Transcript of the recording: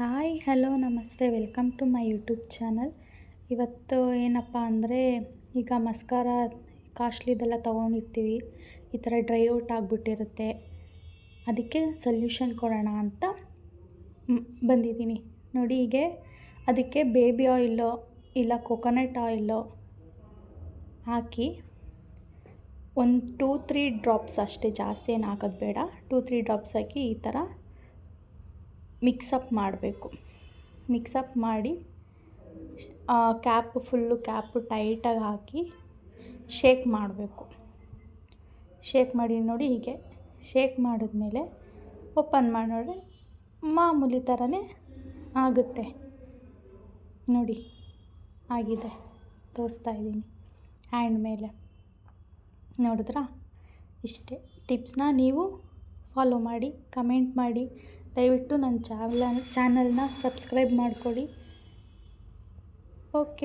Hi, hello, ನಮಸ್ತೆ. Welcome to my YouTube channel. ಇವತ್ತು ಏನಪ್ಪ ಅಂದರೆ, ಈಗ ಮಸ್ಕಾರ ಕಾಸ್ಟ್ಲಿದೆಲ್ಲ ತೊಗೊಂಡಿರ್ತೀವಿ. ಈ ಥರ ಡ್ರೈ ಔಟ್ ಆಗಿಬಿಟ್ಟಿರುತ್ತೆ. ಅದಕ್ಕೆ ಸೊಲ್ಯೂಷನ್ ಕೊಡೋಣ ಅಂತ ಬಂದಿದ್ದೀನಿ. ನೋಡಿ ಹೀಗೆ, ಅದಕ್ಕೆ ಬೇಬಿ ಆಯಿಲು ಇಲ್ಲ ಕೊಕೊನಟ್ ಆಯಿಲು ಹಾಕಿ ಒಂದು ಟೂ ತ್ರೀ ಡ್ರಾಪ್ಸ್ ಅಷ್ಟೇ ಜಾಸ್ತಿ ಏನು ಹಾಕೋದು ಬೇಡ. ಟೂ ತ್ರೀ ಡ್ರಾಪ್ಸ್ ಹಾಕಿ ಈ ಥರ ಮಿಕ್ಸಪ್ ಮಾಡಬೇಕು. ಮಿಕ್ಸಪ್ ಮಾಡಿ ಕ್ಯಾಪ್ ಫುಲ್ಲು ಕ್ಯಾಪ್ ಟೈಟಾಗಿ ಹಾಕಿ ಶೇಕ್ ಮಾಡಬೇಕು. ಶೇಕ್ ಮಾಡಿ ನೋಡಿ ಹೀಗೆ. ಶೇಕ್ ಮಾಡಿದ್ಮೇಲೆ ಓಪನ್ ಮಾಡಿ ನೋಡಿ ಮಾಮೂಲಿ ಥರನೇ ಆಗುತ್ತೆ. ನೋಡಿ, ಆಗಿದೆ. ತೋರಿಸ್ತಾ ಇದ್ದೀನಿ ಹ್ಯಾಂಡ್ ಮೇಲೆ. ನೋಡಿದ್ರಾ? ಇಷ್ಟೇ. ಟಿಪ್ಸ್ನ ನೀವು ಫಾಲೋ ಮಾಡಿ, ಕಮೆಂಟ್ ಮಾಡಿ. ದಯವಿಟ್ಟು ನನ್ನ ಚಾವ್ಲ ಚಾನಲ್ನ ಸಬ್ಸ್ಕ್ರೈಬ್ ಮಾಡಿಕೊಳ್ಳಿ ಓಕೆ.